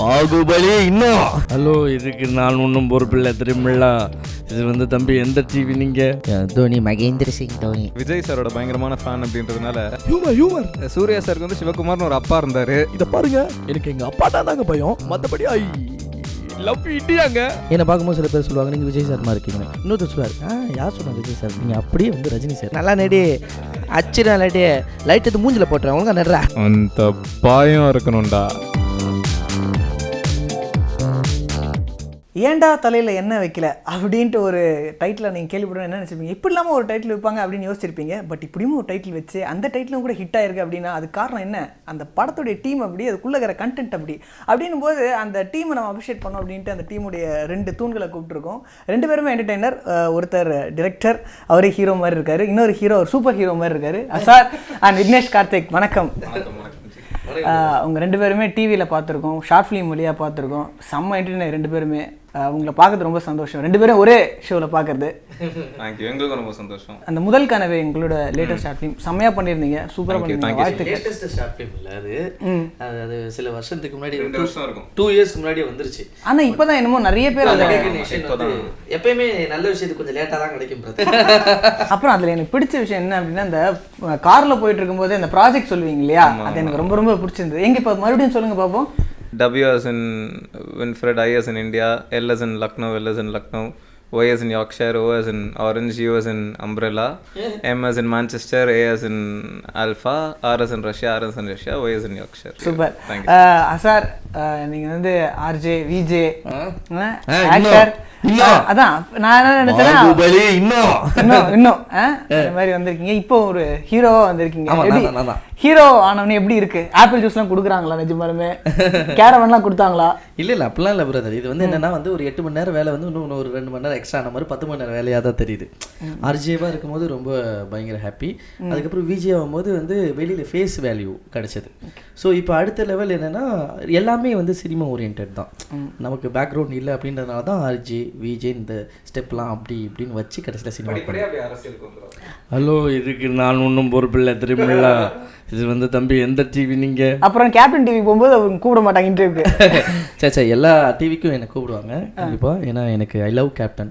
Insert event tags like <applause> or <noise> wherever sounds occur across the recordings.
பாகுபலி இன்னும் ஹலோ இதுக்கு நான் ஒன்றும் பொறுப்பில்லை திரும்பிள்ளா இது வந்து தம்பி எந்த டிவி நீங்க? தோனி மகேந்திர சிங் தோனி. விஜய் சாரோட பயங்கரமான ஃபேன் அப்படின்றதுனால ஹியூமர் ஹியூமர் சூர்யா சாருக்கு வந்து சிவகுமார்னு ஒரு அப்பா இருந்தாரு. இத பாருங்க. எனக்கு எங்க அப்பாட்டா தாங்க பயம். மத்தபடி ஐ லவ் இண்டியாங்க என்னை பார்க்கும்போது சில பேர் சொல்லுவாங்க நீங்கள் விஜய் சார் மாதிரி இருக்கீங்க இன்னொருத்தர் சொல்லுவார் ஆ யார் சொன்னா விஜய் சார்? நீங்கள் அப்படியே வந்து ரஜினி சார். நல்லா நடி. அச்சுடா லைட்டு லைட் எடுத்து மூஞ்சில் போட்டுறேன் ஒழுங்கா நடுறா. அந்த பாயம் இருக்கணும்டா. ஏன்டா தலையில் என்ன வைக்கல? அப்படின்ட்டு ஒரு டைட்டில் நீங்கள் கேள்விப்படும் என்ன நினச்சிருப்பீங்க? இப்படி இல்லாமல் ஒரு டைட்டில் வைப்பாங்க அப்படின்னு யோசிச்சிருப்பீங்க. பட் இப்படியும் ஒரு டைட்டில் வச்சு அந்த டைட்டிலும் கூட ஹிட் ஆயிருக்கு அப்படின்னா அது காரணம் என்ன? அந்த படத்துடைய டீம் அப்படி அதுக்குள்ளே இருக்கிற கண்டென்ட் அப்படி. அப்படின்னும் போது அந்த டீமை நம்ம அப்ரிஷியேட் பண்ணோம் அப்படின்ட்டு அந்த டீமுடைய ரெண்டு தூண்களை கூப்பிட்டுருக்கோம். ரெண்டு பேருமே என்டர்டைனர் ஒருத்தர் டிரெக்டர் அவரே ஹீரோ மாதிரி இருக்காரு. இன்னொரு ஹீரோ ஒரு சூப்பர் ஹீரோ மாதிரி இருக்காரு. சார் அண்ட் விக்னேஷ் கார்த்திக் வணக்கம். உங்க ரெண்டு பேருமே டிவியில் பார்த்துருக்கோம். ஷார்ட் ஃபிலிம் வழியாக பார்த்துருக்கோம். செம்ம என்டர்டைனர் ரெண்டு பேருமே. உங்களை பார்க்கறது ரொம்ப சந்தோஷம். ரெண்டு பேரும் ஒரே ஷோவில் பார்க்கறது. தேங்க்யூ எங்களுக்கும் ரொம்ப சந்தோஷம். அந்த முதல் கனவு எங்களோட லேட்டஸ்ட் ஷார்ட் ஃபிலிம் செம்மையாக பண்ணியிருந்தீங்க. சூப்பராக பண்ணியிருந்தீங்க. வாழ்த்துக்கள். லேட்டஸ்ட் ஷார்ட் ஃபிலிம் இல்லை அது. அது அது சில வருஷத்துக்கு முன்னாடி ரெண்டு வருஷம் இருக்கும். டூ இயர்ஸ்க்கு முன்னாடி வந்துருச்சு. ஆனால் இப்போ தான் என்னமோ நிறைய பேர் அதை எப்பயுமே நல்ல விஷயத்துக்கு கொஞ்சம் லேட்டாக தான் கிடைக்கும். <laughs> அப்புறம் அதில் எனக்கு பிடிச்ச விஷயம் என்ன அப்படின்னா இந்த காரில் போயிட்டு இருக்கும்போது அந்த ப்ராஜெக்ட் சொல்லுவீங்க இல்லையா? அது எனக்கு ரொம்ப ரொம்ப பிடிச்சிருந்தது. எங்க இப்போ மறுபடியும் சொல்லுங்க பார்ப்போம் W as in Winfred, I as in India, L as in Lucknow, L as in Lucknow, Y as in Yorkshire, O as in Orange, U as in Umbrella, <laughs> M as in Manchester, A as in Alpha, R as in Russia, R as in Russia, Y as in Yorkshire. Super Azhar அஹ், நீங்க வந்து RJ VJ actor. அதான். நான் என்ன நினைச்சேன்னா இன்னும்? இன்னும்? இந்த மாதிரி வந்திருக்கீங்க. இப்போ ஒரு ஹீரோவா வந்திருக்கீங்க. ஹீரோ ஆனவனே எப்படி இருக்கு? ஆப்பிள் ஜூஸ்லாம் கொடுக்குறாங்களா நிஜமாலுமே? கேரவன்லாம் கொடுத்தாங்களா? இல்ல இல்ல அப்படிலாம் இல்லை பிரதர் இது வந்து என்னன்னா வந்து ஒரு எட்டு மணி நேரம் வேலை வந்து இன்னும் ஒரு ரெண்டு மணி நேரம் எக்ஸ்ட்ரா ஆன மாதிரி பத்து மணி நேரம் வேலையாக தான் தெரியுது. ஆர்ஜேவா இருக்கும்போது ரொம்ப பயங்கர ஹாப்பி அதுக்கப்புறம் விஜய் ஆகும்போது வந்து வெளியில ஃபேஸ் வேல்யூ கிடைச்சது. ஸோ இப்போ அடுத்த லெவல் என்னன்னா எல்லாமே வந்து சினிமா ஓரியன்ட் தான். நமக்கு பேக்ரவுண்ட் இல்லை அப்படின்றதுனால தான் ஆர்ஜே விஜய் இந்த ஸ்டெப்லாம் அப்படி இப்படின்னு வச்சு கடைசியில் சினிமா. ஹலோ இதுக்கு நான் ஒன்றும் பொறுப்பில்லை திரும்பிள்ளா இது வந்து தம்பி எந்த டிவி நீங்க? அப்புறம் கேப்டன் டிவி போகும்போது அவங்க கூப்பிட மாட்டாங்க இன்டர்வியூக்கு சரி சரி எல்லா டிவிக்கும் என்னை கூப்பிடுவாங்க கண்டிப்பாக ஏன்னா எனக்கு ஐ லவ் கேப்டன்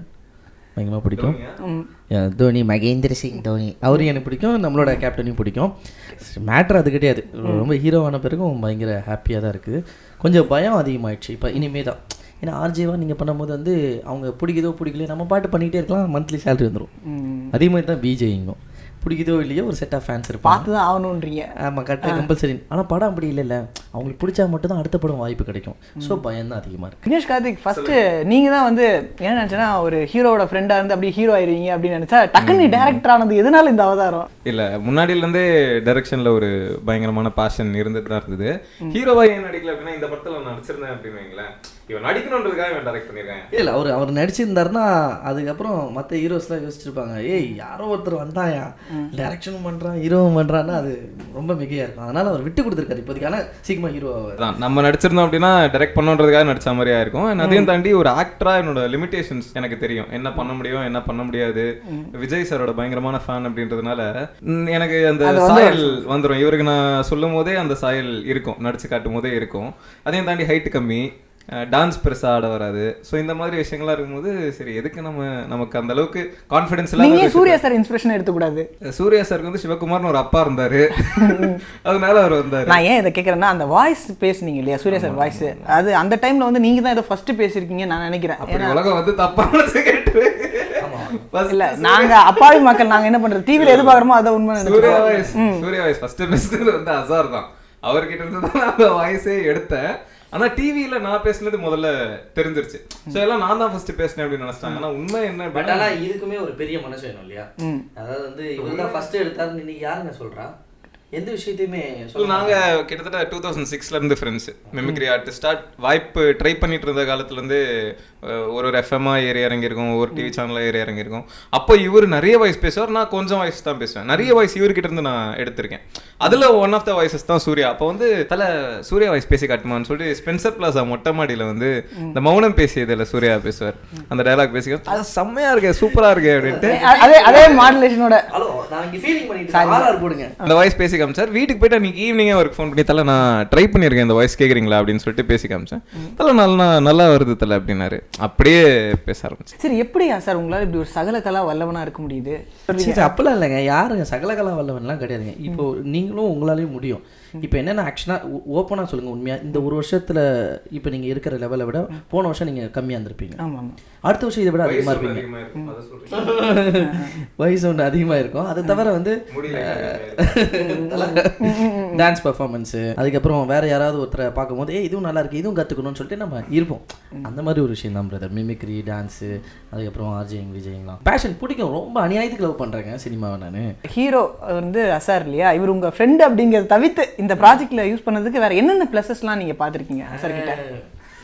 பயங்கரமாக பிடிக்கும். தோனி மகேந்திர சிங் தோனி. அவரையும் எனக்கு பிடிக்கும் நம்மளோட கேப்டனையும் பிடிக்கும். மேட்ரு அது கிடையாது. ரொம்ப ஹீரோவான பிறகும் பயங்கர ஹாப்பியாக தான் இருக்குது கொஞ்சம் பயம் அதிகமாயிடுச்சு. இப்போ இனிமே தான் ஏன்னா ஆர்ஜேவா நீங்கள் பண்ணும்போது வந்து அவங்க பிடிக்குதோ பிடிக்கலையோ நம்ம பாட்டு பண்ணிகிட்டே இருக்கலாம். மந்த்லி சேலரி வந்துடும் அதே மாதிரி தான் பிஜேங்கும் பிடிக்குதோ இல்லையோ ஒரு செட் ஆஃப் ஃபேன்ஸ் இருப்பாங்க. பார்த்து தான் ஆகணுன்றீங்க. ஆமாம் கரெக்டாக கம்பல்சரி ஆனால் படம் அப்படி இல்லைல்ல. அவங்களுக்கு பிடிச்சா மட்டும் தான் அடுத்த படம் வாய்ப்பு கிடைக்கும். ஸோ பயம் தான் அதிகமாக இருக்குது விக்னேஷ் கார்த்திக் ஃபர்ஸ்ட் நீங்க தான் வந்து என்ன நினைச்சேன்னா ஒரு ஹீரோவோட ஃப்ரெண்டா இருந்து அப்படியே ஹீரோ ஆயிருவீங்க அப்படின்னு நினைச்சா டக்குன்னு டேரக்டர் ஆனது எதனால இந்த அவதாரம்? இல்ல முன்னாடில இருந்தே டைரக்ஷன்ல ஒரு பயங்கரமான பாஷன் இருந்துட்டு தான் இருந்தது ஹீரோவா ஏன் நடிக்கல அப்படின்னா இந்த படத்துல நான் நடிச்சிருந்தேன் அப்படின்னு இவன் நடிக்கணுன்றதுக்காக இவன் டைரக்ட் பண்ணிருக்கேன் இல்லை அவர் அவர் நடிச்சிருந்தாருன்னா அதுக்கப்புறம் மற்ற ஹீரோஸ்லாம் யோசிச்சிருப்பாங்க. ஏய் யாரோ ஒருத்தர் வந்தாயா? டைரக்ஷனும் பண்ணுறான் ஹீரோவும் பண்ணுறான்னா அது ரொம்ப மிகையாக இருக்கும். அதனால அவர் விட்டு கொடுத்துருக்காரு. இப்போதைக்கு ஆனால் சீக்கிரமாக ஹீரோ அதான் நம்ம நடிச்சிருந்தோம் அப்படின்னா டைரக்ட் பண்ணுன்றதுக்காக நடிச்ச மாதிரியா இருக்கும். அதையும் தாண்டி ஒரு ஆக்டரா என்னோட லிமிடேஷன்ஸ் எனக்கு தெரியும். என்ன பண்ண முடியும் என்ன பண்ண முடியாது. விஜய் சாரோட பயங்கரமான ஃபேன் அப்படின்றதுனால எனக்கு அந்த சாயல் வந்துரும். இவருக்கு நான் சொல்லும் போதே அந்த சாயல் இருக்கும். நடிச்சு காட்டும் போதே இருக்கும். அதையும் தாண்டி ஹைட் கம்மி. டான்ஸ் பெருசா ஆட வராது. ஸோ இந்த மாதிரி விஷயங்கள்லாம் இருக்கும்போது சரி எதுக்கு நம்ம நமக்கு அந்த அளவுக்கு கான்ஃபிடன்ஸ் சூர்யா சார் இன்ஸ்பிரேஷன் எடுத்துக்கூடாது? சூர்யா சாருக்கு வந்து சிவகுமார்னு ஒரு அப்பா இருந்தாரு. <laughs> அதனால அவர் வந்தாரு. நான் ஏன் இதை கேட்குறேன்னா அந்த வாய்ஸ் பேசுனீங்க இல்லையா சூர்யா சார் வாய்ஸ் அது அந்த டைம்ல வந்து நீங்க தான் இதை ஃபர்ஸ்ட் பேசியிருக்கீங்க நான் நினைக்கிறேன். அப்படி உலகம் வந்து தப்பான கேட்டு இல்ல நாங்க அப்பாவி மக்கள் நாங்க என்ன பண்றது? டிவில எது பாக்குறோமோ அதை உண்மை Surya. Voice Surya voice first பேசுனது வந்து அசார் தான். அவர்கிட்ட இருந்து தான் அந்த வாய்ஸே எடுத்தேன். ஆனா டிவில நான் பேசுனது முதல்ல தெரிஞ்சிருச்சு. சோ எல்லாம் நான் தான் ஃபர்ஸ்ட் பேசினேன் அப்படின்னு நினைச்சிட்டாங்க. ஆனா உண்மை என்ன பட் ஆனால் இதுக்குமே ஒரு பெரிய மனசு வேணும் இல்லையா? அதாவது வந்து இவர் தான் ஃபர்ஸ்ட் எடுத்தாருன்னு இன்னைக்கு யாருங்க சொல்றா? எந்த விஷயத்தையுமே So, நாங்க கிட்டத்தட்ட டூ தௌசண்ட் சிக்ஸ்ல இருந்து ஃப்ரெண்ட்ஸ் மெமிக்ரி ஆர்டிஸ்டா வாய்ப்பு ட்ரை பண்ணிட்டு இருந்த காலத்துல இருந்து அஹ், ஒரு ஒரு எஃப்எம்ஆ ஏறி இறங்கியிருக்கோம் ஒரு டிவி சேனல்ல ஏறி இறங்கியிருக்கோம். அப்போ இவர் நிறைய வாய்ஸ் பேசுவார். நான் கொஞ்சம் வாய்ஸ் தான் பேசுவேன். நிறைய வாய்ஸ் இவர்கிட்ட இருந்து நான் எடுத்திருக்கேன். அதுல ஒன் ஆஃப் த வாய்ஸஸ் தான் சூர்யா. அப்போ வந்து தல சூர்யா வாய்ஸ் பேசி காட்டுமான்னு சொல்லிட்டு ஸ்பென்சர் பிளாசா மொட்டை மாடியில வந்து இந்த மௌனம் பேசியதுல சூர்யா பேசுவார். அந்த டயலாக் பேசி அது செம்மையா இருக்கு சூப்பரா இருக்கு அப்படின்ட்டு. அதே அதே மாடுலேஷனோட அந்த வாய்ஸ் பேசி காமிச்சார் வீட்டுக்கு போயிட்டு அன்னைக்கு ஈவினிங்கே அவருக்கு ஃபோன் பண்ணி தலை நான் ட்ரை பண்ணியிருக்கேன் இந்த வாய்ஸ் கேட்குறீங்களா அப்படின்னு சொல்லிட்டு பேசி காமிச்சேன் தலை நல்லா நல்லா வருது தலை அப்படின்னாரு. அப்படியே பேச ஆரம்பிச்சு. சரி எப்படியா சார் உங்களால இப்படி ஒரு சகல கலா வல்லவனா இருக்க முடியுது? சரி, சரி, அப்பெல்லாம் இல்லைங்க. யாருங்க? சகலகலா வல்லவன்லாம் கிடையாதுங்க. இப்போ நீங்களும் உங்களாலையும் முடியும். இப்போ என்னென்ன ஆக்ஷனாக ஓப்பனாக சொல்லுங்கள் உண்மையாக இந்த ஒரு வருஷத்தில் இப்போ நீங்கள் இருக்கிற லெவலை விட போன வருஷம் நீங்கள் கம்மியாக இருந்திருப்பீங்க. அடுத்த வருஷம் இதை விட அதிகமாக இருப்பீங்க. வயசு ஒன்று அதிகமாக இருக்கும். அதை தவிர வந்து டான்ஸ் பர்ஃபார்மன்ஸு அதுக்கப்புறம் வேற யாராவது ஒருத்தரை பார்க்கும்போது ஏய் இதுவும் நல்லா இருக்கு இதுவும் கற்றுக்கணும்னு சொல்லிட்டு நம்ம இருப்போம். அந்த மாதிரி ஒரு விஷயம் தான் பிரதர் மிமிக்ரி டான்ஸு அதுக்கப்புறம் ஆர்ஜிங் விஜயங்களாம் பேஷன் பிடிக்கும். ரொம்ப அநியாயத்துக்கு லவ் பண்ணுறேங்க சினிமாவை நான். ஹீரோ வந்து அசார் இல்லையா? இவர் உங்க ஃப்ரெண்ட் அப்படிங்கறத தவிர்த்து இந்த ப்ராஜெக்ட்ல யூஸ் பண்ணதுக்கு வேற என்னென்ன ப்ளஸஸ்லாம் நீங்க பார்த்திருக்கீங்க அசார் கிட்ட?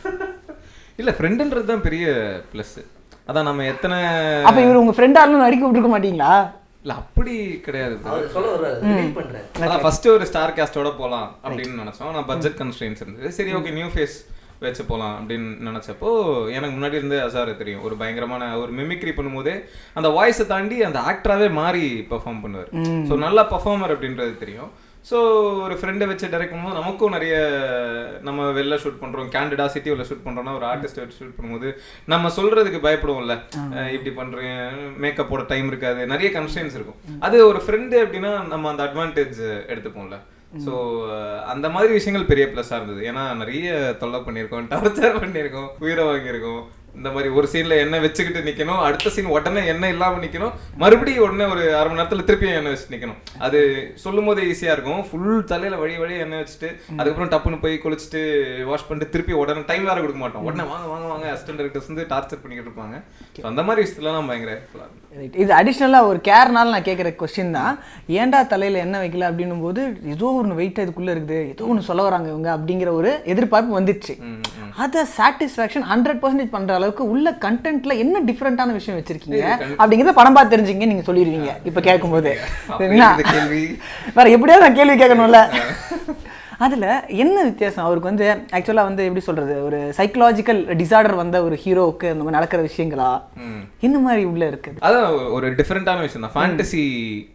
<laughs> இல்லை ஃப்ரெண்டுன்றது தான் பெரிய ப்ளஸ் அதான் நம்ம எத்தனை அப்ப இவர் உங்க ஃப்ரெண்டாலும் நடிக்க விட்டுருக்க மாட்டீங்களா? இல்லை அப்படி கிடையாது. அதான் ஃபர்ஸ்ட் ஒரு ஸ்டார் காஸ்டோட போலாம் அப்படின்னு நினைச்சோம். நான் பட்ஜெட் கன்ஸ்ட்ரெயின்ஸ் இருந்தது. சரி ஓகே நியூ ஃபேஸ் வச்சு போகலாம் அப்படின்னு நினச்சப்போ எனக்கு முன்னாடி இருந்தே அசார் தெரியும். ஒரு பயங்கரமான ஒரு மிமிக்ரி பண்ணும்போதே அந்த வாய்ஸை தாண்டி அந்த ஆக்டராகவே மாறி பெர்ஃபார்ம் பண்ணுவார். ஸோ நல்ல பர்ஃபார்மர் அப்படின்றது தெரியும். ஸோ ஒரு ஃப்ரெண்டை வச்சு டைரக்ட் பண்ணும்போது நமக்கும் நிறைய நம்ம வெளில ஷூட் பண்ணுறோம் கேண்டிடா சிட்டியில் ஷூட் பண்ணுறோம்னா ஒரு ஆர்டிஸ்ட் வச்சு ஷூட் பண்ணும்போது நம்ம சொல்கிறதுக்கு பயப்படுவோம்ல. இப்படி பண்ணுறேன் மேக்கப்போட டைம் இருக்காது நிறைய கன்ஸ்டன்ஸ் இருக்கும். அது ஒரு ஃப்ரெண்டு அப்படின்னா நம்ம அந்த அட்வான்டேஜ் எடுத்துப்போம்ல. ஸோ அந்த மாதிரி விஷயங்கள் பெரிய ப்ளஸ்ஸாக இருந்தது. ஏன்னா நிறைய தொல்லை பண்ணியிருக்கோம் டார்ச்சர் பண்ணியிருக்கோம் உயிரை வாங்கியிருக்கோம். இந்த மாதிரி ஒரு சீன்ல எண்ணெய் வச்சுக்கிட்டு நிக்கணும். அடுத்த சீன் உடனே எண்ணெய் இல்லாம நிக்கணும். மறுபடியும் உடனே ஒரு அரை மணி நேரத்துல திருப்பியும் எண்ணெய் வச்சு நிக்கணும். அது சொல்லும் போதே ஈஸியா இருக்கும். ஃபுல் தலையில வழி வழி எண்ணெய் வச்சுட்டு அதுக்கப்புறம் டப்புன்னு போய் குளிச்சுட்டு வாஷ் பண்ணிட்டு திருப்பி உடனே டைம் வேற கொடுக்க மாட்டோம். உடனே வாங்க வாங்க வாங்க அசிஸ்டன்ட் டேரக்டர்ஸ் வந்து டார்ச்சர் பண்ணிக்கிட்டு இருப்பாங்க. அந்த மாதிரி விஷயத்துலலாம் பயங்கர. இது அடிஷ்னலாக ஒரு கேர்னால நான் கேட்குற கொஸ்டின் தான். ஏன்டா தலையில் என்ன வைக்கல அப்படின்னும் போது ஏதோ ஒன்று வெயிட் இதுக்குள்ளே இருக்குது. ஏதோ ஒன்று சொல்ல வராங்க இவங்க அப்படிங்கிற ஒரு எதிர்பார்ப்பு வந்துடுச்சு அதை சாட்டிஸ்ஃபேக்ஷன் ஹண்ட்ரட் பர்சன்டேஜ் பண்ணுற அளவுக்கு உள்ள கண்டென்ட்ல என்ன டிஃப்ரெண்ட்டான விஷயம் வச்சிருக்கீங்க? அப்படிங்கிறத படம் பார்த்து தெரிஞ்சுங்க நீங்கள் சொல்லிடுவீங்க. இப்போ கேட்கும்போது. சரிங்களா? இந்த கேள்வி. வேற எப்படியாவது நான் கேள்வி கேட்கணும்ல. அதில் என்ன வித்தியாசம்? அவருக்கு வந்து ஆக்சுவலாக வந்து எப்படி சொல்றது? ஒரு சைக்கலாஜிக்கல் டிசார்டர் வந்த ஒரு ஹீரோவுக்கு அந்த மாதிரி நடக்கிற விஷயங்களா? என்ன மாதிரி உள்ள இருக்குது? அதான் ஒரு டிஃப்ரெண்டான விஷயம் தான். ஃபேண்டசி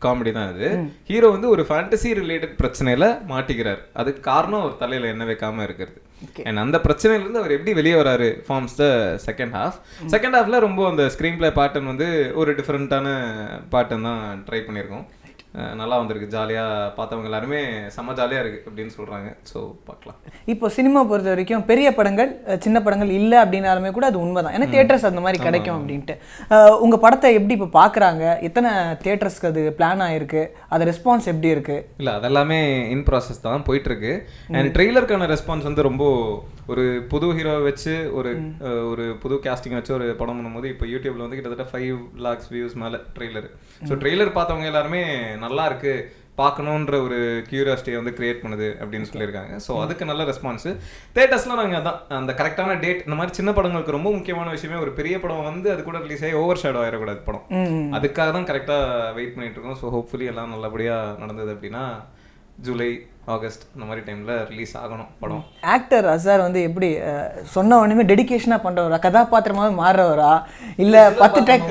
காமெடி தான் இது ஹீரோ வந்து ஒரு ஃபேண்டசி ரிலேட்டட் பிரச்சனையில மாட்டிக்கிறார். அதுக்கு காரணம் அவர் தலையில என்ன வைக்காம இருக்கிறது. அண்ட் அந்த பிரச்சனையில இருந்து அவர் எப்படி வெளியே வராரு forms the second half second ஹாஃப்ல ரொம்ப அந்த ஸ்க்ரீன் பிளே பேட்டர்ன் வந்து ஒரு டிஃப்ரெண்ட்டான பேட்டர்ன் தான் ட்ரை பண்ணியிருக்கோம். நல்லா வந்திருக்கு. ஜாலியா பார்த்தவங்க எல்லாருமே செம்ம ஜாலியா இருக்கு அப்படின்னு சொல்றாங்க. ஸோ பார்க்கலாம். இப்போ சினிமா பொறுத்த வரைக்கும் பெரிய படங்கள் சின்ன படங்கள் இல்லை அப்படின்னாலுமே கூட அது உண்மைதான். ஏன்னா தியேட்டர்ஸ் அந்த மாதிரி கிடைக்கும் அப்படின்ட்டு. அஹ், உங்க படத்தை எப்படி இப்போ பார்க்குறாங்க எத்தனை தியேட்டர்ஸ்க்கு அது பிளான் ஆயிருக்கு? அது ரெஸ்பான்ஸ் எப்படி இருக்கு? இல்ல அதெல்லாமே இன் ப்ராசஸ் தான் போயிட்டு இருக்கு அண்ட் ட்ரெய்லருக்கான ரெஸ்பான்ஸ் வந்து ரொம்ப ஒரு புது ஹீரோவை வச்சு ஒரு ஒரு புது கேஸ்டிங் வச்சு ஒரு படம் பண்ணும்போது இப்போ யூடியூப்ல வந்து கிட்டத்தட்ட ஃபைவ் லாக்ஸ் வியூஸ் மேல ட்ரெய்லர் ஸோ ட்ரெய்லர் பார்த்தவங்க எல்லாருமே நல்லா இருக்கு பார்க்கணுன்ற ஒரு கியூரியாசிட்டியை வந்து கிரியேட் பண்ணுது அப்படின்னு சொல்லியிருக்காங்க. ஸோ அதுக்கு நல்ல ரெஸ்பான்ஸ் தேட்டர்ஸ்லாம் நாங்கள் அதான் அந்த கரெக்டான டேட் இந்த மாதிரி சின்ன படங்களுக்கு ரொம்ப முக்கியமான விஷயமே ஒரு பெரிய படம் வந்து அது கூட ரிலீஸ் ஆகி ஓவர் ஷேடோ ஆயிடக்கூடாது படம். அதுக்காக தான் கரெக்டாக வெயிட் பண்ணிட்டு இருக்கோம். ஸோ ஹோப்ஃபுல்லி எல்லாம் நல்லபடியாக நடந்தது அப்படின்னா ஜூலை ஆகஸ்ட் அந்த மாதிரி டைமில் ரிலீஸ் ஆகணும் படம். ஆக்டர் அசார் வந்து எப்படி சொன்ன உடனே டெடிகேஷனாக பண்ணுறவரா கதாபாத்திரமாவே மாறுறவரா? இல்ல பத்து டேக்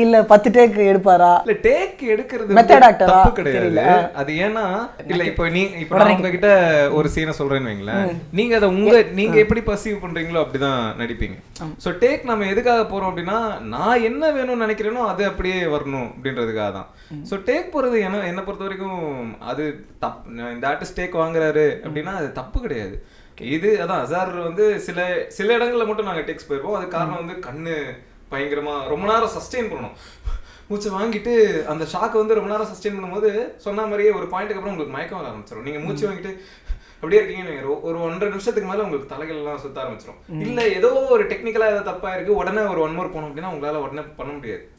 இல்ல பத்து டேக் எடுப்பாரா? இல்ல டேக் எடுக்கிறது actor-ஆ? தப்பு கிடையாது. அது ஏன்னா இல்ல இப்போ நீ இப்போ நான் உங்ககிட்ட ஒரு சீனை சொல்றேன்னு வைங்களேன். நீங்க அதை உங்க நீங்க எப்படி பர்சீவ் பண்றீங்களோ அப்படிதான் நடிப்பீங்க. சோ டேக் நம்ம எதுக்காக போறோம் அப்படின்னா நான் என்ன வேணும்னு நினைக்கிறேனோ அது அப்படியே வரணும் அப்படின்றதுக்காக தான் சோ டேக் போறது என்ன என்ன பொறுத்த வரைக்கும் அது தப் இந்த ஆர்டிஸ்ட் டேக் வாங்குறாரு அப்படின்னா அது தப்பு கிடையாது. இது அதான் சார் வந்து சில சில இடங்கள்ல மட்டும் நாங்க டேக்ஸ் போயிருப்போம். அது காரணம் வந்து கண்ணு பயங்கரமா ரொம்ப நேரம் சஸ்டெயின் பண்ணணும். மூச்சை வாங்கிட்டு அந்த ஷாக்கை வந்து ரொம்ப நேரம் சஸ்டெயின் பண்ணும்போது சொன்ன மாதிரியே ஒரு பாயிண்ட்டுக்கு அப்புறம் உங்களுக்கு மயக்கம் வர ஆரம்பிச்சிடும் நீங்க மூச்சு வாங்கிட்டு அப்படியே இருக்கீங்கன்னு வைங்க. ஒரு- ஒன்றரை நிமிஷத்துக்கு மேல உங்களுக்கு தலைகள் எல்லாம் சுத்த ஆரம்பிச்சிடும் இல்ல ஏதோ ஒரு டெக்னிக்கலா ஏதோ தப்பா இருக்கு. உடனே ஒரு ஒன் மோர் போனோம் அப்படின்னா உங்களால உடனே பண்ண முடியாது.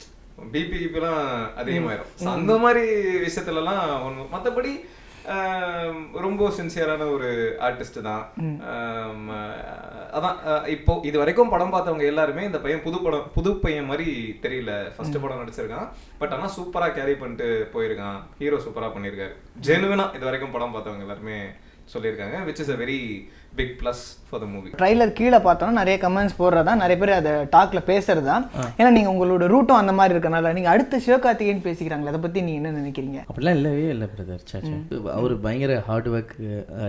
பிபி எல்லாம் அதிகமாயிரும். அந்த மாதிரி விஷயத்துல எல்லாம் ஒண்ணு மத்தபடி ஆம், ரொம்ப சின்சியரான ஒரு ஆர்டிஸ்ட் தான். அதான் இப்போ இது வரைக்கும் படம் பார்த்தவங்க எல்லாருமே இந்த பையன் புது படம் புது பையன் மாதிரி தெரியல. ஃபர்ஸ்ட் படம் நடிச்சிருக்கான். பட் ஆனா சூப்பரா கேரி பண்ணிட்டு போயிருக்கான். ஹீரோ சூப்பரா பண்ணியிருக்காரு. ஜெனுவினா இது வரைக்கும் படம் பார்த்தவங்க எல்லாருமே சொல்லியிருக்காங்க which is a very big plus for the movie trailer கீழே பார்த்தோன்னா நிறைய கமெண்ட்ஸ் போடுறதா நிறைய பேர் அதை டாக்ல பேசுறது. தான் ஏன்னா நீங்க உங்களோட ரூட்டும் அந்த மாதிரி இருக்கனால நீங்க அடுத்த சிவகார்த்திகேயன் பேசிக்கிறாங்களே அதை பத்தி நீங்க என்ன நினைக்கிறீங்க? அப்படிலாம் இல்லவே இல்லை பிரதர் சாச்சா அவர் பயங்கர ஹார்ட் ஒர்க்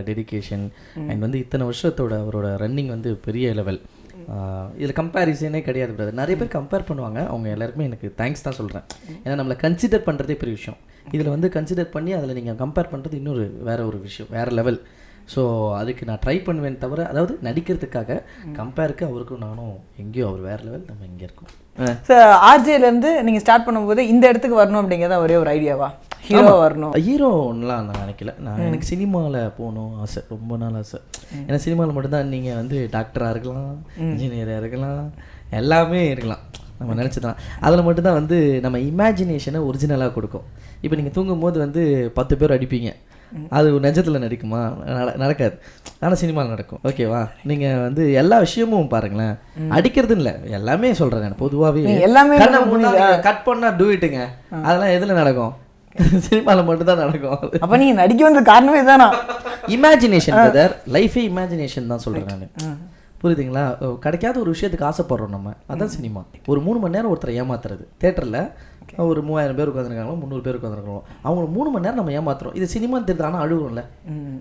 டெடிகேஷன் அண்ட் வந்து இத்தனை வருஷத்தோட அவரோட ரன்னிங் வந்து பெரிய லெவல் இதில் கம்பேரிசனே கிடையாது பிரதர் நிறைய பேர் கம்பேர் பண்ணுவாங்க. அவங்க எல்லாருக்குமே எனக்கு தேங்க்ஸ் தான் சொல்கிறேன் ஏன்னா நம்மளை கன்சிடர் பண்ணுறதே பெரிய விஷயம். இதில் வந்து கன்சிடர் பண்ணி அதில் நீங்கள் கம்பேர் பண்ணுறது இன்னொரு வேற ஒரு விஷயம் வேறு லெவல் ஸோ அதுக்கு நான் ட்ரை பண்ணுவேன் தவிர அதாவது நடிக்கிறதுக்காக கம்பேருக்கு அவருக்கும் நானும் எங்கேயோ அவர் வேற லெவல் நம்ம இங்கே இருக்கோம். சார் ஆர்ஜேல இருந்து நீங்க ஸ்டார்ட் பண்ணும்போது இந்த இடத்துக்கு வரணும் அப்படிங்கிறத ஒரே ஒரு ஐடியாவா ஹீரோ வரணும். ஹீரோன்லாம் நான் நினைக்கல. நான் எனக்கு சினிமாவில் போகணும் ஆசை ரொம்ப நாள் ஆசை. ஏன்னா சினிமாவில் மட்டும்தான் நீங்கள் வந்து டாக்டராக இருக்கலாம் இன்ஜினியராக இருக்கலாம் எல்லாமே இருக்கலாம். நம்ம நினச்சதான் அதில் மட்டும்தான் வந்து நம்ம இமேஜினேஷனை ஒரிஜினலாக கொடுக்கும். இப்போ நீங்கள் தூங்கும்போது வந்து பத்து பேர் அடிப்பீங்க. அது நிஜத்தில் நடிக்குமா? நட- நடக்காது. ஆனால் சினிமாவில் நடக்கும். ஓகேவா நீங்கள் வந்து எல்லா விஷயமும் பாருங்களேன். அடிக்கிறதுன்னு இல்லை. எல்லாமே சொல்கிறேன் நான் பொதுவாகவே எல்லாமே கட் பண்ணா டூயிட்டுங்க அதெல்லாம் எதுல நடக்கும்? சினிமாவில் மட்டும்தான் நடக்கும். அப்ப நீங்க நடிக்க வந்த காரணமே இதானா? இமேஜினேஷன் பிரதர் லைஃபே இமேஜினேஷன் தான் சொல்றேன் நான். புரியுதுங்களா? கிடைக்காத ஒரு விஷயத்துக்கு ஆசைப்படுறோம் நம்ம. அதான் சினிமா. ஒரு மூணு மணி நேரம் ஒருத்தரை ஏமாத்துறது. தேட்டரில் ஒரு மூவாயிரம் பேர் உட்காந்துருக்காங்களோ முந்நூறு பேர் உட்காந்துருக்காங்களோ அவங்க மூணு மணி நேரம் நம்ம ஏமாத்துறோம். இது சினிமா தெரியுது ஆனால் அழுகுறோம்ல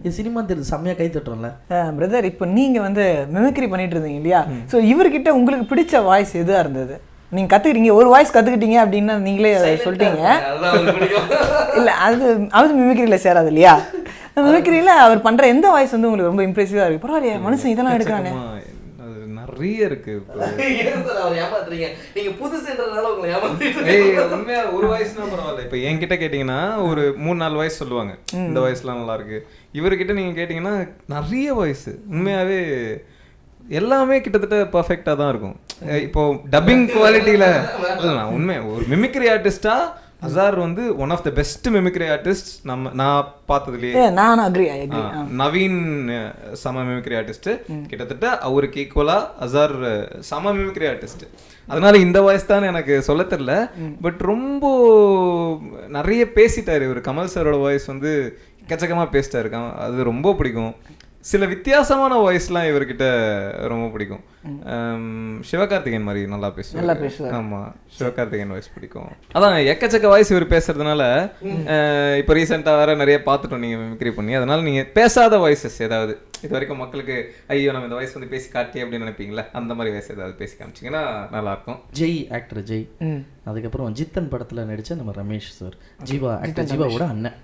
இது சினிமா தெரியுது செம்மையாக கை தட்டுறோம்ல. பிரதர் இப்போ நீங்க வந்து மிமிக்ரி பண்ணிட்டு இருந்தீங்க இல்லையா? ஸோ இவர்கிட்ட உங்களுக்கு பிடிச்ச வாய்ஸ் எதுவா இருந்தது? நீங்க கத்துக்கிட்டீங்க ஒரு வாய்ஸ் கத்துக்கிட்டீங்க அப்படின்னா நீங்களே அதை சொல்லிட்டீங்க. <laughs> இல்ல அது அது மிமிக்ரியில சேராது இல்லையா? <laughs> மிமிக்ரியில அவர் பண்ற எந்த வாய்ஸ் வந்து உங்களுக்கு ரொம்ப இம்ப்ரெசிவா இருக்கு? பரவாயில்லையே மனுஷன் இதெல்லாம் எடுக்கிறானே. நிறைய இருக்கு. ஏமாத்துறீங்க. நீங்க புதுசுன்றதுனால உங்களை ஏமாத்திட்டு ஏய் உண்மையா ஒரு வயசுனா பரவாயில்ல. இப்போ என்கிட்ட கேட்டிங்கன்னா ஒரு மூணு நாலு வயசு சொல்லுவாங்க. இந்த வயசுலாம் நல்லா இருக்கு. இவர்கிட்ட நீங்க கேட்டிங்கன்னா நிறைய வயசு. உண்மையாவே எல்லாமே கிட்டத்தட்ட பர்ஃபெக்டாக தான் இருக்கும். இப்போ டப்பிங் குவாலிட்டியில் நான் உண்மை ஒரு மிமிக்ரி ஆர்டிஸ்டா அசார் வந்து one of the best mimicry artist நம்ம நான் பார்த்ததுலேயே. நான் அக்ரி நவீன் சம மிமிக்ரி ஆர்டிஸ்ட் கிட்டத்தட்ட அவருக்கு ஈக்குவலா அசார் சம மிமிக்ரி ஆர்டிஸ்ட் அதனால இந்த வாய்ஸ் தான் எனக்கு சொல்ல தெரியல. பட் ரொம்ப நிறைய பேசிட்டாரு இவர். கமல் சாரோட வாய்ஸ் வந்து எக்கச்சக்கமா பேசிட்டாரு. அது ரொம்ப பிடிக்கும். சில வித்தியாசமான வாய்ஸ்லாம் இவர்கிட்ட ரொம்ப பிடிக்கும். சிவகார்த்திகேயன் மாதிரி நல்லா பேசுவார். நல்லா பேசுவாரு. ஆமா சிவகார்த்திகேயன் வாய்ஸ் பிடிக்கும். அதான் எக்கச்சக்க வாய்ஸ் இவர் பேசுறதுனால இப்போ ரீசெண்டாக வேற நிறைய பார்த்துட்டோம் நீங்க மிமிக்ரி பண்ணி. அதனால நீங்க பேசாத வாய்ஸஸ் ஏதாவது. இது வரைக்கும் மக்களுக்கு ஐயோ நம்ம இந்த வாய்ஸ் வந்து பேசி காட்டி அப்படின்னு நினைப்பீங்களா? அந்த மாதிரி வாய்ஸ் ஏதாவது பேசி காமிச்சிங்கன்னா நல்லா இருக்கும். ஜெய் ஆக்டர் ஜெய். அதுக்கப்புறம் ஜித்தன் படத்தில் நடித்த நம்ம ரமேஷ் சார் ஜீவா ஆக்டர் ஜீவாவோட அண்ணன்.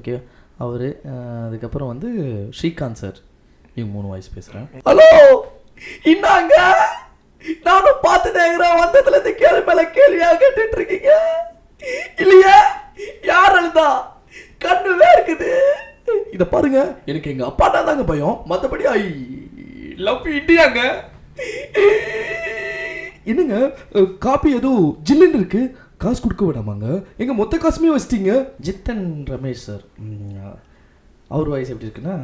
ஓகே அவர் அதுக்கப்புறம் வந்து ஸ்ரீகாந்த் சார். இவங்க மூணு வாய்ஸ் பேசுகிறேன் ஹலோ! இன்னாங்க? நானும் பார்த்து இருக்கிறேன் வந்ததுல இந்த கேள்வி மேல கேள்வியா கேட்டுட்டு இருக்கீங்க இல்லையா? யார் அழுதா? கண்ணுவே இருக்குது இதை பாருங்க எனக்கு எங்க அப்பா தாங்க பயம். மற்றபடி ஐ லவ் இண்டியாங்க என்னங்க காப்பி ஏதோ ஜில்லுன்னு இருக்கு. காசு கொடுக்க வேணாமாங்க. எங்க மொத்த காசுமே வச்சிட்டீங்க. ஜித்தன் ரமேஷ் சார். அவர் வாய்ஸ் எப்படி இருக்குன்னா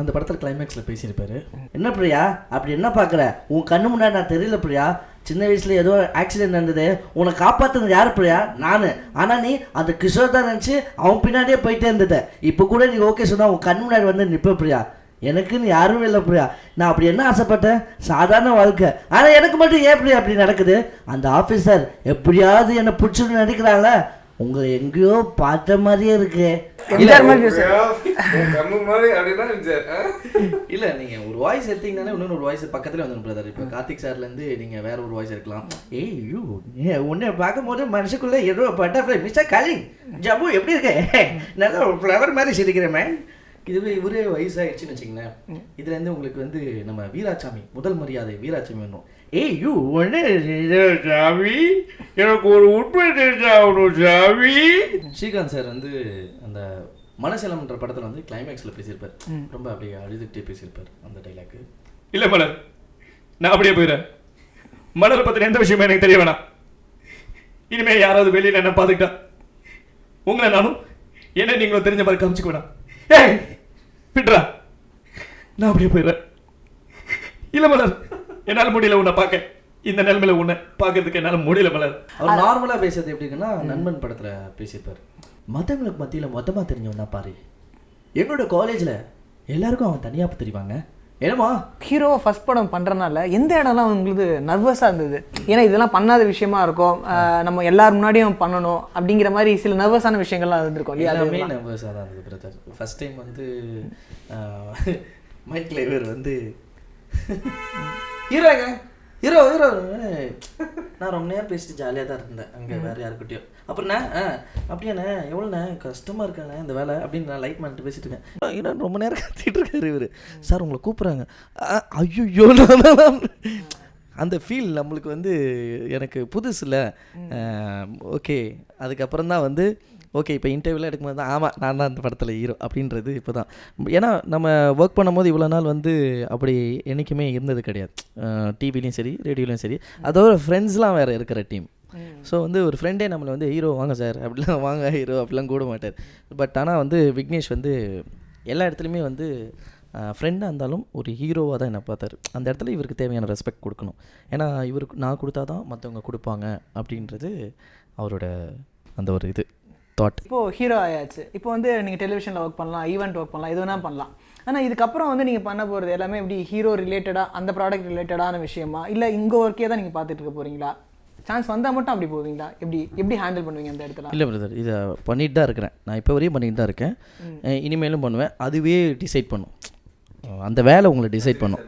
அந்த படத்தில் கிளைமேக்ஸில் பேசியிருப்பாரு. என்ன பிரியா? அப்படி என்ன பார்க்குற? உன் கண்ணு முன்னாடி நான் தெரியல பிரியா. சின்ன வயசுல ஏதோ ஆக்சிடென்ட் நடந்தது. உன்னை காப்பாத்துனது யாரு பிரியா? நானு. ஆனா நீ அந்த கிஷோர் தான் நினச்சி அவன் பின்னாடியே போயிட்டே இருந்தத இப்போ கூட நீ ஓகே சொன்னா உன் கண் முன்னாடி வந்து நிற்ப பிரியா. எனக்குன்னு யாரும் இல்லை பிரியா. நான் அப்படி என்ன ஆசைப்பட்டேன்? சாதாரண வாழ்க்கை. ஆனா எனக்கு மட்டும் ஏன் பிரியா அப்படி நடக்குது? அந்த ஆஃபீஸர் எப்படியாவது என்னை பிடிச்சிட்டு நடிக்கிறாங்கள உங்களை எங்கேயோ பார்த்த மாதிரியே இருக்கு. இல்ல நீங்க ஒரு வாய்ஸ் எடுத்தீங்கனாலே இன்னொரு வாய்ஸ் பக்கத்துல வந்து பிரதர் இப்போ கார்த்திக் சார்ல இருந்து நீங்க வேற ஒரு வாய்ஸ் இருக்கலாம் ஏய் யூ உன்னை பார்க்கும்போது மனசுக்குள்ள ஏதோ பட்டர்ஃப்ளை மிஸ்டர் கலிங் ஜம்மு எப்படி இருக்க? <laughs> நல்ல ஒரு ஃப்ளவர் மாதிரி சிரிக்கிறேன் இதுவே இவரே வயசாயிடுச்சுன்னு வச்சுங்களேன் இதுல இருந்து உங்களுக்கு வந்து நம்ம வீராசாமி முதல் மரியாதை வீராசாமி வேணும் ஏய் யூ ஒன்று சாமி எனக்கு ஒரு உண்மை தெரிஞ்சாகணும் சாமி. ஸ்ரீகாந்த் சார் வந்து அந்த மனசலம்ன்ற படத்துல வந்து கிளைமேக்ஸ்ல பேசியிருப்பார். ரொம்ப அப்படியே அழுதுகிட்டே பேசியிருப்பார் அந்த டைலாக் இல்ல மலர் நான் அப்படியே போயிடுறேன். மலரை பத்தின எந்த விஷயமும் எனக்கு தெரிய வேணாம். இனிமே யாராவது வெளியில என்ன பாத்துக்கிட்டா உங்களை நானும் என்ன நீங்களும் தெரிஞ்ச மாதிரி காமிச்சுக்க வேணாம். ஏய் விட்றா. நான் அப்படியே போயிடுறேன். இல்ல மலர் என்னால முடியல உன்னை பார்க்க. இந்த நிலைமையில உன்னை பார்க்கறதுக்கு என்னால முடியல மலர். அவர் நார்மலா பேசுறது எப்படி இருக்குன்னா நண்பன் படத்துல பேசியிருப்பார். மத்தவங்களுக்கு மத்தியில மொத்தமா தெரிஞ்சவனா பாரு. என்னோட காலேஜ்ல எல்லாருக்கும் அவன் தனியாக தெரிவாங்க. என்னமா ஹீரோவை ஃபர்ஸ்ட் படம் பண்ணுறனால எந்த இடம்லாம் உங்களுக்கு நர்வஸாக இருந்தது? ஏன்னா இதெல்லாம் பண்ணாத விஷயமா இருக்கும். நம்ம எல்லார் முன்னாடியும் பண்ணணும் அப்படிங்கிற மாதிரி சில நர்வஸான விஷயங்கள்லாம் இருந்திருக்கும். எல்லாமே? நர்வஸாக தான் இருந்தது பிரதர் ஃபர்ஸ்ட் டைம் வந்து மைக் லேவர் <laughs> வந்து <laughs> ஹீரோங்க ஹீரோ ஹீரோ நான் ரொம்ப நேரம் பேசிட்டு ஜாலியாக தான் இருந்தேன். அங்கே வேறு யாருக்கிட்டையும். அப்புறம்ண்ணே ஆ அப்படியாண்ணே எவ்வளோண்ணே கஷ்டமாக இருக்காண்ணே இந்த வேலை அப்படின்னு நான் லைட் பண்ணிட்டு பேசிட்டு இருக்கேன். ஏன்னா ரொம்ப நேரம் கத்திட்டு இருக்காரு இவர்? சார் உங்களை கூப்பிட்றாங்க. ஐயோ அந்த ஃபீல் நம்மளுக்கு வந்து எனக்கு புதுசுல. ஓகே. அதுக்கப்புறம் தான் வந்து ஓகே இப்போ இன்டர்வியூலாம் எடுக்கும்போது தான் ஆமாம் நான் தான் அந்த படத்தில் ஹீரோ அப்படின்றது இப்போ தான் ஏன்னா நம்ம ஒர்க் பண்ணும்போது இவ்வளோ நாள் வந்து அப்படி என்றைக்குமே இருந்தது கிடையாது. டிவிலையும் சரி ரேடியோலையும் சரி. அதோட ஃப்ரெண்ட்ஸ்லாம் வேறு இருக்கிற டீம் ஸோ வந்து ஒரு ஃப்ரெண்டே நம்மளை வந்து ஹீரோ வாங்க சார் அப்படிலாம் வாங்க ஹீரோ அப்படிலாம் கூட மாட்டார். பட் ஆனால் வந்து விக்னேஷ் வந்து எல்லா இடத்துலையுமே வந்து ஃப்ரெண்டாக இருந்தாலும் ஒரு ஹீரோவாக தான் என்னை பார்த்தாரு. அந்த இடத்துல இவருக்கு தேவையான ரெஸ்பெக்ட் கொடுக்கணும். ஏன்னா இவருக்கு நான் கொடுத்தா தான் மற்றவங்க கொடுப்பாங்க அப்படின்றது அவரோட அந்த ஒரு இது. தாட் இப்போ ஹீரோ ஆயாச்சு. இப்போ வந்து நீங்கள் டெலிவிஷனில் ஒர்க் பண்ணலாம் ஈவெண்ட் ஒர்க் பண்ணலாம் எது வேணால் பண்ணலாம். ஆனால் இதுக்கப்புறம் வந்து நீங்கள் பண்ண போகிறது எல்லாமே எப்படி ஹீரோ ரிலேட்டடாக அந்த ப்ராடக்ட் ரிலேட்டடான விஷயமா? இல்லை இங்கே ஒர்க்கே தான் நீங்கள் பார்த்துட்டு இருக்க போகிறீங்களா சான்ஸ் வந்தால் மட்டும் அப்படி போவீங்களா? எப்படி எப்படி ஹேண்டில் பண்ணுவீங்க அந்த இடத்துல? இல்லை பிரதர் இதை பண்ணிட்டு தான் இருக்கிறேன். நான் இப்போ வரையும் பண்ணிட்டு தான் இருக்கேன். இனிமேலும் பண்ணுவேன். அதுவே டிசைட் பண்ணும். அந்த வேலை உங்களை டிசைட் பண்ணும்.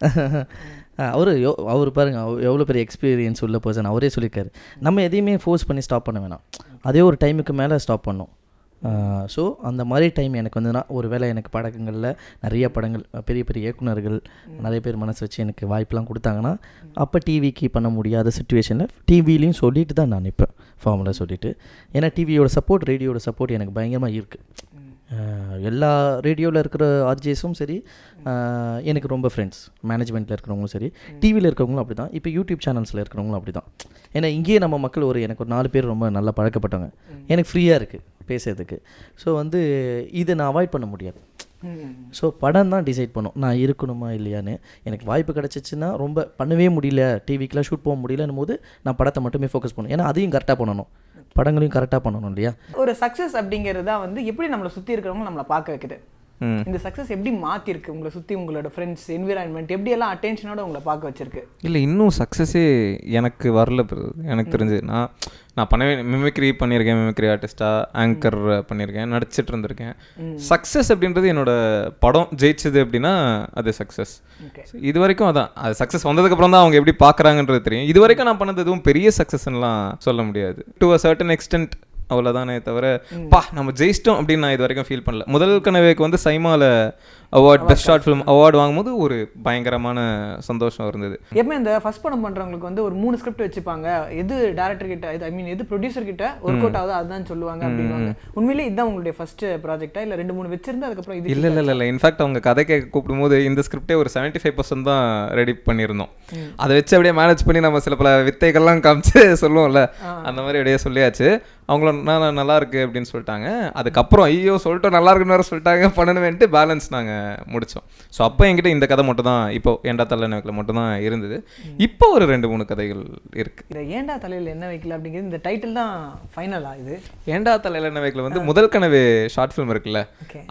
<laughs> அவர் அவர் பாருங்க எவ்வளோ பெரிய எக்ஸ்பீரியன்ஸ் உள்ள பர்சன் அவரே சொல்லியிருக்காரு. நம்ம எதையுமே ஃபோர்ஸ் பண்ணி ஸ்டாப் பண்ண வேணாம். அதே ஒரு டைமுக்கு மேலே ஸ்டாப் பண்ணோம். ஸோ அந்த மாதிரி டைம் எனக்கு வந்துன்னா ஒரு வேளை எனக்கு படங்கங்களில் நிறைய படங்கள் பெரிய பெரிய இயக்குனர்கள் நிறைய பேர் மனசு வச்சு எனக்கு வாய்ப்பெலாம் கொடுத்தாங்கன்னா அப்போ டிவிக்கு பண்ண முடியாத சுச்சுவேஷனில் டிவிலையும் சொல்லிட்டு தான் நான் நிற்பேன் ஃபார்முலா சொல்லிட்டு. ஏன்னா டிவியோட சப்போர்ட் ரேடியோட சப்போர்ட் எனக்கு பயங்கரமாக இருக்குது எல்லா ரேடியோவில் இருக்கிற ஆர்ஜேஸும் சரி எனக்கு ரொம்ப ஃப்ரெண்ட்ஸ் மேனேஜ்மெண்ட்டில் இருக்கிறவங்களும் சரி டிவியில் இருக்கிறவங்களும் அப்படி தான் இப்போ யூடியூப் சேனல்ஸில் இருக்கிறவங்களும் அப்படி தான் ஏன்னா இங்கேயே நம்ம மக்கள் ஒரு எனக்கு ஒரு நாலு பேர் ரொம்ப நல்லா பழக்கப்பட்டவங்க. எனக்கு ஃப்ரீயாக இருக்குது பேசுறதுக்கு. ஸோ வந்து இதை நான் அவாய்ட் பண்ண முடியாது. ஸோ படம் தான் டிசைட் பண்ணும். நான் இருக்கணுமா இல்லையான்னு. எனக்கு வாய்ப்பு கிடச்சிச்சின்னா ரொம்ப பண்ணவே முடியல. டிவிக்கெலாம் ஷூட் போக முடியலன்னும் போது நான் படத்தை மட்டுமே ஃபோக்கஸ் பண்ணணும் ஏன்னா அதையும் கரெக்டாக பண்ணணும். படங்களையும் கரெக்டாக பண்ணணும் இல்லையா? ஒரு சக்ஸஸ் அப்படிங்கிறது தான் வந்து எப்படி நம்மளை சுற்றி இருக்கிறவங்க நம்மளை பார்க்க வைக்குது. இந்த சக்ஸஸ் எப்படி மாற்றிருக்கு உங்களை சுற்றி உங்களோட ஃப்ரெண்ட்ஸ் என்விரான்மெண்ட் எப்படியெல்லாம் அட்டென்ஷனோட உங்களை பார்க்க வச்சிருக்கு? இல்லை இன்னும் சக்ஸஸே எனக்கு வரல. எனக்கு தெரிஞ்சு. நான் நான் பண்ணவே மிமிக்ரி பண்ணியிருக்கேன் மிமிக்ரி ஆர்டிஸ்ட்டாக ஆங்கர் பண்ணியிருக்கேன் நடிச்சிட்டு இருந்திருக்கேன். சக்ஸஸ் அப்படின்றது என்னோட படம் ஜெயிச்சது அப்படின்னா அது சக்ஸஸ் இது வரைக்கும் அதான். அது சக்ஸஸ் வந்ததுக்கப்புறம் தான் அவங்க எப்படி பார்க்குறாங்கன்றது தெரியும். இது வரைக்கும் நான் பண்ணது எதுவும் பெரிய சக்ஸஸ்லாம் சொல்ல முடியாது. டு அ சர்டன் எக்ஸ்டென்ட் அவ்வளோதானே தவிர பா நம்ம ஜெயிச்சிட்டோம் அப்படின்னு நான் இது வரைக்கும் ஃபீல் பண்ணல. முதல் கனவேக்கு வந்து சைமால award best short film award வாங்கும்போது ஒரு பயங்கரமான சந்தோஷம் இருந்தது. எப்பவுமே இந்த ஃபர்ஸ்ட் படம் பண்றவங்களுக்கு வந்து ஒரு மூணு ஸ்கிரிப்ட் வச்சுப்பாங்க. எது டேரக்டர் கிட்ட இது ஐ மீன் எது ப்ரொடியூசர் கிட்ட ஒர்க் அவுட் ஆகுதோ அதுதான் சொல்லுவாங்க அப்படின்வாங்க உண்மையிலே இதுதான் உங்களுடைய ஃபர்ஸ்ட் ப்ராஜெக்டா இல்ல ரெண்டு மூணு வச்சிருந்து அதுக்கப்புறம் இது இல்ல இல்ல இல்ல இன்ஃபேக்ட் அவங்க கதை கேட்க கூப்பிடும்போது இந்த ஸ்கிரிப்டே ஒரு 75% ஃபைவ் பர்சன்ட் தான் ரெடி பண்ணியிருந்தோம். அதை வச்சு அப்படியே மேனேஜ் பண்ணி நம்ம சில பல வித்தைகள்லாம் காமிச்சு சொல்லுவோம்ல. அந்த மாதிரி அப்படியே சொல்லியாச்சு. அவங்கள நான் நல்லா இருக்கு அப்படின்னு சொல்லிட்டாங்க. அதுக்கப்புறம் ஐயோ சொல்லிட்டோம் நல்லா இருக்குன்னு வேற சொல்லிட்டாங்க. பண்ணணுமேன்ட்டு பேலன்ஸ் நாங்க முடிச்சோம். ஸோ அப்போ என்கிட்ட இந்த கதை மட்டும் தான் இப்போ ஏண்டா தள்ள நோக்கில் மட்டும் தான் இருந்தது இப்போ ஒரு ரெண்டு மூணு கதைகள் இருக்கு. இந்த ஏண்டா தலையில என்ன வைக்கல அப்படிங்கிறது இந்த டைட்டில் தான் ஃபைனலா இது? ஏண்டா தலையில என்ன வைக்கல வந்து முதல் கனவு ஷார்ட் ஃபிலிம் இருக்குல்ல.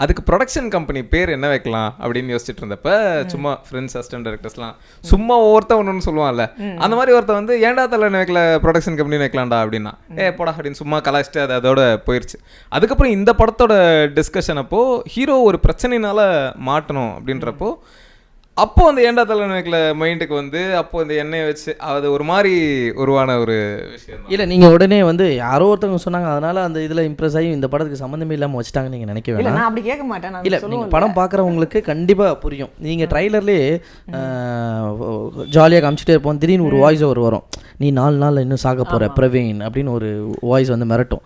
அதுக்கு ப்ரொடக்ஷன் கம்பெனி பேர் என்ன வைக்கலாம் அப்படின்னு யோசிச்சுட்டு இருந்தப்ப சும்மா ஃப்ரெண்ட்ஸ் அசிஸ்டன்ட் டைரக்டர்ஸ்லாம் சும்மா ஒவ்வொருத்தன் ஒன்று சொல்லுவான்ல. அந்த மாதிரி ஒருத்தன் வந்து ஏண்டா தலை என்ன வைக்கல ப்ரொடக்ஷன் கம்பெனி வைக்கலாம்டா அப்படின்னா. ஏ போடா அப்படின்னு சும்மா ஃபஸ்ட்டு அது அதோட போயிருச்சு. அதுக்கப்புறம் இந்த படத்தோட டிஸ்கஷன் அப்போ ஹீரோ ஒரு பிரச்சனைனால மாட்டணும் அப்படின்றப்போ அப்போ அந்த ஏண்டா தலை வைக்கல மைண்டுக்கு வந்து அப்போ இந்த எண்ணெயை வச்சு அது ஒரு மாதிரி உருவான ஒரு விஷயம் இல்லை நீங்கள் உடனே வந்து யாரோ ஒருத்தவங்க சொன்னாங்க அதனால அந்த இதில் இம்ப்ரெஸ் ஆகி இந்த படத்துக்கு சம்மந்தமே இல்லாமல் வச்சுட்டாங்க நீங்கள் நினைக்க இல்ல வேணாம். நான் அப்படி கேட்க மாட்டேன் நான் இல்லை நீங்கள் படம் பார்க்குறவங்களுக்கு கண்டிப்பாக புரியும். நீங்கள் ட்ரைலர்லேயே ஜாலியாக காமிச்சிட்டே இருப்போம். திடீர்னு ஒரு வாய்ஸ் ஓவர் வரும். நீ நாலு நாளில் இன்னும் சாக போகிற பிரவீன் அப்படின்னு ஒரு வாய்ஸ் வந்து மிரட்டும்.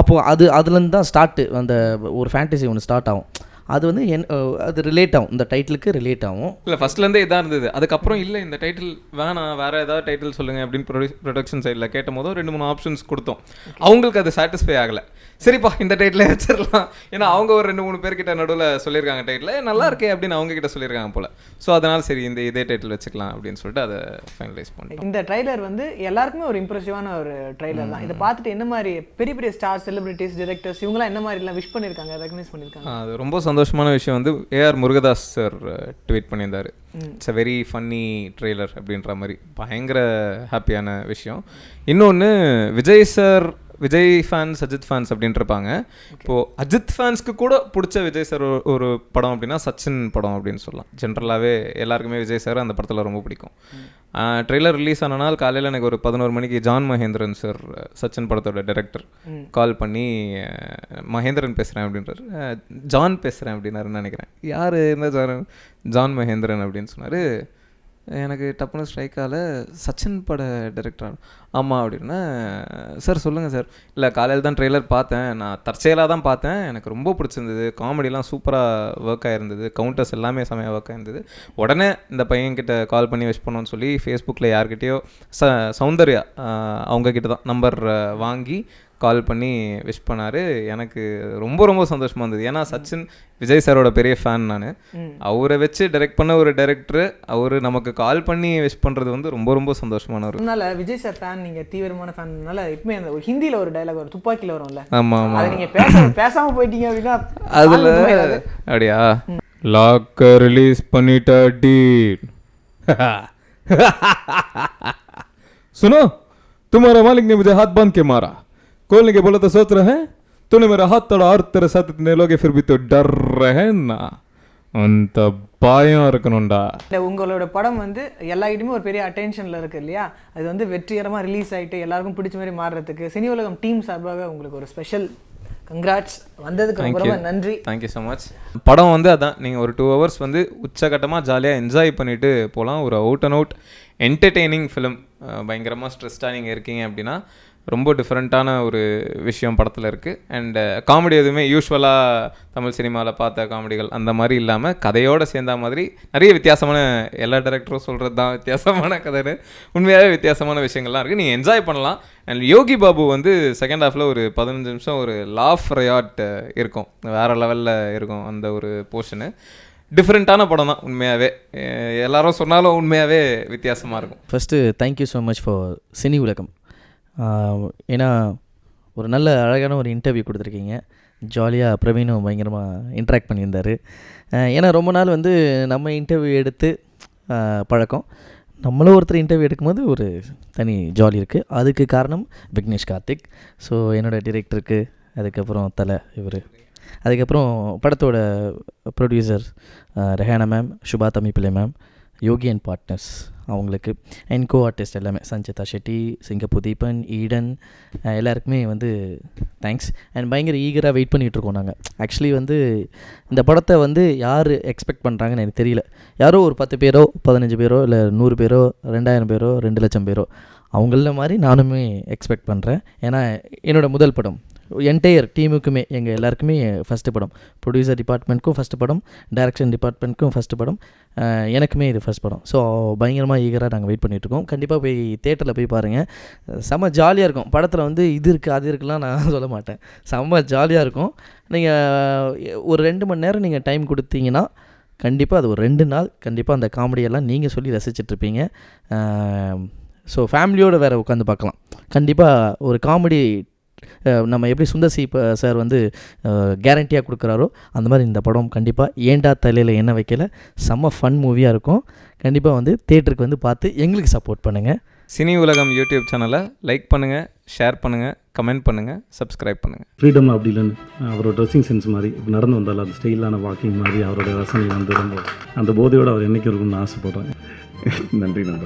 அப்போது அது அதுலேருந்து தான் ஸ்டார்ட்டு அந்த ஒரு ஃபேண்டசி ஒன்று ஸ்டார்ட் ஆகும். அது வந்து என் அது ரிலேட் ஆகும். இந்த டைட்டிலுக்கு ரிலேட் ஆகும். இல்லை ஃபர்ஸ்ட்லேருந்தே இதாக இருந்தது. அதுக்கப்புறம் இல்லை இந்த டைட்டில் வேணாம் வேற ஏதாவது டைட்டில் சொல்லுங்க அப்படின்னு ப்ரொடக்ஷன் சைடில் கேட்ட போதும் ரெண்டு மூணு ஆப்ஷன்ஸ் கொடுத்தோம். அவங்களுக்கு அது சாட்டிஸ்ஃபை ஆகலை. சரிப்பா இந்த டைட்டிலே வச்சிடலாம். ஏன்னா அவங்க ஒரு ரெண்டு மூணு பேர்கிட்ட நடுவில் சொல்லியிருக்காங்க டைட்டில் நல்லா இருக்கே அப்படின்னு அவங்க கிட்ட சொல்லியிருக்காங்க போல. ஸோ அதனால சரி இந்த இதே டைட்டில் வச்சுக்கலாம் அப்படின்னு சொல்லிட்டு அதை ஃபைனலைஸ் பண்ணிட்டோம். இந்த ட்ரைலர் வந்து எல்லாருக்குமே ஒரு இம்ப்ரெசிவான ஒரு ட்ரைலர் தான். இதை பார்த்துட்டு என்ன மாதிரி பெரிய பெரிய ஸ்டார் செலிபிரிட்டிஸ் டிரெக்டர்ஸ் இவங்கலாம் என்ன மாதிரி எல்லாம் விஷ் பண்ணியிருக்காங்க ரெகனைஸ் பண்ணியிருக்காங்க அது ரொம்ப சந்தோஷமான விஷயம் வந்து A R Murugadoss sir tweet பண்ணியிருந்தார். It's a very funny trailer அப்படின்ற மாதிரி. பயங்கர ஹாப்பியான விஷயம். இன்னொன்று Vijay sir Vijay fans Ajith fans அப்படின்ட்டு இருப்பாங்க இப்போது அஜித் ஃபேன்ஸ்க்கு கூட பிடிச்ச விஜய் சார் ஒரு- படம் அப்படின்னா சச்சின் படம் அப்படின்னு சொல்லலாம். ஜென்ரலாகவே எல்லாருக்குமே விஜய் சார் அந்த படத்தில் ரொம்ப பிடிக்கும். ட்ரெய்லர் ரிலீஸ் ஆன நாள் காலையில் எனக்கு ஒரு பதினோரு மணிக்கு ஜான் மகேந்திரன் சார் சச்சின் படத்தோட டைரக்டர் கால் பண்ணி மகேந்திரன் பேசுகிறேன் அப்படின்றாரு. ஜான் பேசுகிறேன் அப்படின்னாருன்னு நினைக்கிறேன். யார் என்ன ஜான் ஜான் மகேந்திரன் அப்படின்னு சொன்னார். எனக்கு டப்புனு ஸ்ட்ரைக்கால் சச்சின் பட டைரக்டர் ஆமாம் அப்படின்னா சார் சொல்லுங்கள் சார் இல்லை காலையில் தான் ட்ரெய்லர் பார்த்தேன். நான் தற்செயலாக தான் பார்த்தேன். எனக்கு ரொம்ப பிடிச்சிருந்தது. காமெடிலாம் சூப்பராக ஒர்க் ஆகிருந்தது கவுண்டர்ஸ் எல்லாமே செமையாக ஒர்க் ஆகிருந்தது உடனே இந்த பையன்கிட்ட கால் பண்ணி விஷ் பண்ணோன்னு சொல்லி ஃபேஸ்புக்கில் யார்கிட்டயோ ச சௌந்தர்யா அவங்கக்கிட்ட அவங்க தான் நம்பர் வாங்கி கால் பண்ணி விஷ் பண்ணார் எனக்கு ரொம்ப ரொம்ப சந்தோஷமாக இருந்தது ஏன்னா சச்சின் விஜய் சாரோட பெரிய ஃபேன் நான் அவரை வச்சு டைரக்ட் பண்ண ஒரு டைரக்டர் அவர் நமக்கு கால் பண்ணி விஷ் பண்ணுறது வந்து ரொம்ப ரொம்ப சந்தோஷமான ஒரு அதனால விஜய் சார் ஃபேன் நீங்க தீவிரமான ஃபேன்னால எப்பவுமே அந்த ஒரு ஹிந்தில ஒரு டயலாக் ஒரு துப்பாக்கில வரும்ல ஆமாம் அதை ஆமாம் நீங்க பேச பேசாம போயிட்டீங்க அப்படின்னா அதில் ஆள் உண்மையில அப்படியா லாக்க ரிலீஸ் பண்ணிட்டா டீட் सुनो तुम्हारा मालिक ने मुझे हाथ बांध के मारा खोलने के बोला तो सोच रहे हैं तूने मेरा हाथ तोड़ा और तेरे साथ इतने लोग हैं, फिर भी तो डर रहे ना அந்த பயம் இருக்கணும்டா இல்ல உங்களோட படம் வந்து எல்லா ஒரு பெரிய அட்டென்ஷன்ல இருக்கு இல்லையா அது வந்து வெற்றிகரமா ரிலீஸ் ஆயிட்டு எல்லாருக்கும் பிடிச்ச மாதிரி மாறுறதுக்கு சினி உலகம் டீம் சார்பாக உங்களுக்கு ஒரு ஸ்பெஷல் கங்க்ராட்ஸ் வந்ததுக்கு ரொம்ப ரொம்ப நன்றி தேங்க்யூ ஸோ மச் படம் வந்து அதான் நீங்கள் ஒரு டூ ஹவர்ஸ் வந்து உச்சகட்டமாக ஜாலியாக என்ஜாய் பண்ணிட்டு போகலாம் ஒரு out and out entertaining film பயங்கரமாக ஸ்ட்ரெஸ்டாக நீங்கள் இருக்கீங்க அப்படின்னா ரொம்ப டிஃப்ரெண்ட்டான ஒரு விஷயம் படத்தில் இருக்குது அண்டு காமெடி uh, எதுவுமே யூஸ்வலாக தமிழ் சினிமாவில் பார்த்த காமெடிகள் அந்த மாதிரி இல்லாமல் கதையோடு சேர்ந்த மாதிரி நிறைய வித்தியாசமான எல்லா டேரக்டரும் சொல்கிறது தான் வித்தியாசமான கதைன்னு. உண்மையாகவே வித்தியாசமான விஷயங்கள்லாம் இருக்குது நீங்கள் என்ஜாய் பண்ணலாம். அண்ட் யோகி பாபு வந்து செகண்ட் ஹாஃபில் ஒரு பதினஞ்சு நிமிஷம் ஒரு லாஃப் ரயாட் இருக்கும். வேறு லெவலில் இருக்கும் அந்த ஒரு போர்ஷனு டிஃப்ரெண்ட்டான படம் தான் உண்மையாகவே எல்லாரும் சொன்னாலும் உண்மையாகவே வித்தியாசமாக இருக்கும். First thank you so much for Cini Ulagam. ஏன்னா ஒரு நல்ல அழகான ஒரு இன்டர்வியூ கொடுத்துருக்கீங்க. ஜாலியாக பிரவீனும் பயங்கரமாக இன்ட்ராக்ட் பண்ணியிருந்தார். ஏன்னா ரொம்ப நாள் வந்து நம்ம இன்டர்வியூ எடுத்து பழக்கம். நம்மளும் ஒருத்தர் இன்டர்வியூ எடுக்கும்போது ஒரு தனி ஜாலி இருக்குது அதுக்கு காரணம் விக்னேஷ் கார்த்திக். ஸோ என்னோடய டிரெக்டருக்கு அதுக்கப்புறம் தலை இவர். அதுக்கப்புறம் படத்தோட producer Rehana ma'am Subha Thamippillai ma'am Yogi and partners அவங்களுக்கு. அண்ட் கோ ஆர்டிஸ்ட் எல்லாமே. சஞ்சிதா ஷெட்டி சிங்க தீபன் ஈடன் எல்லாருக்குமே வந்து தேங்க்ஸ் அண்ட் பயங்கர ஈகராக வெயிட் பண்ணிகிட்ருக்கோம் நாங்கள் ஆக்சுவலி வந்து இந்த படத்தை வந்து யார் எக்ஸ்பெக்ட் பண்ணுறாங்கன்னு எனக்கு தெரியல. யாரோ ஒரு பத்து பேரோ பதினஞ்சு பேரோ இல்லை நூறு பேரோ ரெண்டாயிரம் பேரோ ரெண்டு லட்சம் பேரோ. அவங்கள மாதிரி நானுமே எக்ஸ்பெக்ட் பண்ணுறேன் ஏன்னா என்னோட முதல் படம் என்டையர் டீமுக்குமே எங்கள் எல்லாருக்குமே ஃபஸ்ட்டு படம். ப்ரொடியூசர் டிபார்ட்மெண்ட்க்கும் ஃபஸ்ட்டு படம் டைரக்ஷன் டிபார்ட்மெண்ட்க்கும் ஃபஸ்ட்டு படம். எனக்குமே இது ஃபஸ்ட் படம். ஸோ பயங்கரமாக ஈகராக நாங்கள் வெயிட் பண்ணிகிட்ருக்கோம் கண்டிப்பாக போய் தேட்டரில் போய் பாருங்கள் செம்ம ஜாலியாக இருக்கும். படத்தில் வந்து இது இருக்குது அது இருக்குலாம் நான் <laughs> சொல்ல மாட்டேன். செம்ம ஜாலியாக இருக்கும். நீங்கள் ஒரு ரெண்டு மணி நேரம் நீங்கள் டைம் கொடுத்தீங்கன்னா கண்டிப்பாக அது ஒரு ரெண்டு நாள் கண்டிப்பாக அந்த காமெடியெல்லாம் நீங்கள் சொல்லி ரசிச்சிட்ருப்பீங்க ஸோ ஃபேமிலியோடு வேறு உட்காந்து பார்க்கலாம். கண்டிப்பாக ஒரு காமெடி நம்ம எப்படி சுந்தர் சி சார் வந்து கேரண்டியாக கொடுக்குறாரோ அந்த மாதிரி இந்த படம் கண்டிப்பாக ஏண்டா தலையில் என்ன வைக்கல? செம்ம ஃபன் மூவியாக இருக்கும். கண்டிப்பாக வந்து தேட்டருக்கு வந்து பார்த்து எங்களுக்கு சப்போர்ட் பண்ணுங்கள் சினி உலகம் யூடியூப் சேனலை லைக் பண்ணுங்கள் ஷேர் பண்ணுங்கள் கமெண்ட் பண்ணுங்கள் சப்ஸ்கிரைப் பண்ணுங்கள் ஃப்ரீடம் அப்படி இல்லைன்னு அவரோட ட்ரெஸ்ஸிங் சென்ஸ் மாதிரி நடந்து வந்தாலும் அந்த ஸ்டைலான வாக்கிங் மாதிரி அவரோட ரசனை வந்து ரொம்ப அந்த போதையோடு அவர் என்னைக்கு இருக்கும்னு ஆசைப்படுறேன். நன்றி நன்றி